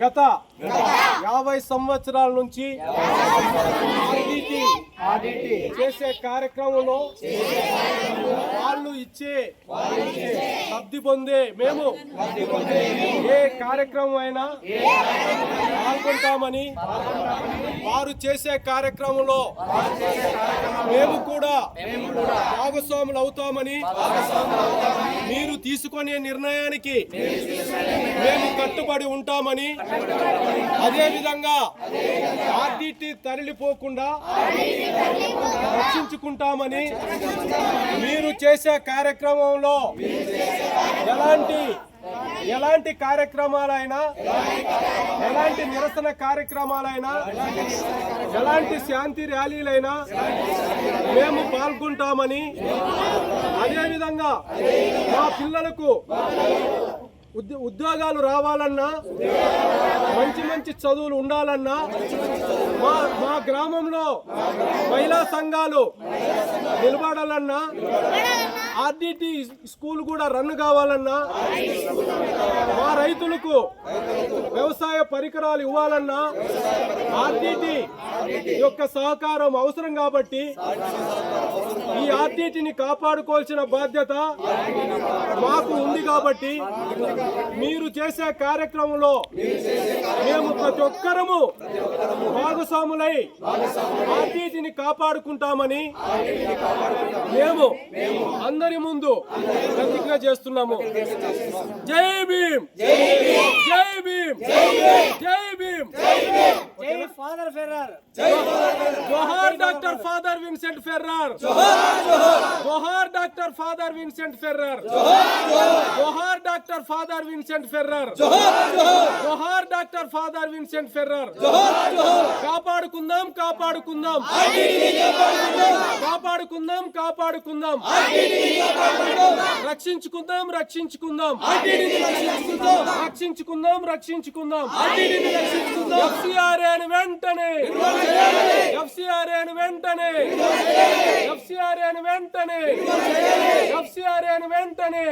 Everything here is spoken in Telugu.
గత యాభై సంవత్సరాల నుంచి చేసే కార్యక్రమంలో వాళ్ళు ఇచ్చే లబ్ధి పొందే మేము ఏ కార్యక్రమం అయినా పాల్గొంటామని వారు చేసే కార్యక్రమంలో మేము కూడా భాగస్వాములు అవుతామని తీసుకునే నిర్ణయానికి మేము కట్టుబడి ఉంటామని అదే విధంగా తరలిపోకుండా రక్షించుకుంటామని మీరు చేసే కార్యక్రమంలో ఎలాంటి ఎలాంటి కార్యక్రమాలైనా ఎలాంటి నిరసన కార్యక్రమాలైనా ఎలాంటి శాంతి ర్యాలీలైనా మేము పాల్గొంటామని అదేవిధంగా మా పిల్లలకు ఉద్యోగాలు రావాలన్నా మంచి మంచి చదువులు ఉండాలన్నా మా మా గ్రామంలో మహిళా సంఘాలు నిలబడాలన్నా ఆర్డిటి స్కూల్ కూడా రన్ కావాలన్నా మా రైతులకు వ్యవసాయ పరికరాలు ఇవ్వాలన్నా ఆర్డిటి యొక్క సహకారం అవసరం కాబట్టి ఆర్టీటీని కాపాడుకోవాల్సిన బాధ్యత మాకు ఉంది కాబట్టి మీరు చేసే కార్యక్రమంలో మేము ప్రతి ఒక్కరము భాగస్వాములై ఆర్టీటీని కాపాడుకుంటామని మేము అందరి ముందు ప్రతిజ్ఞ చేస్తున్నాము. జై భీమ్! జై భీమ్! జై భీమ్ జై ఫాదర్ ఫెర్రర్ జోహార్ డాక్టర్ ఫాదర్ విన్సెంట్ ఫెర్రర్ జోహార్ డాక్టర్ ఫాదర్ విన్సెంట్ ఫెర్రర్ జోహార్ డాక్టర్ ఫాదర్ విన్సెంట్ ఫెర్రర్ జోహార్ డాక్టర్ ఫాదర్ విన్సెంట్ ఫెర్రర్ కాపాడుకుందాం కాపాడుకుందాం. కాపాడుకుందాం కాపాడుకుందాం. రక్షించుకుందాం రక్షించుకుందాం. రక్షించుకుందాం రక్షించుకుందాం. ఎఫ్సిఆర్ఏని వెంటనే. ఎఫ్సిఆర్ అని వెంటనే. ఎఫ్సిఆర్ అని వెంటనే.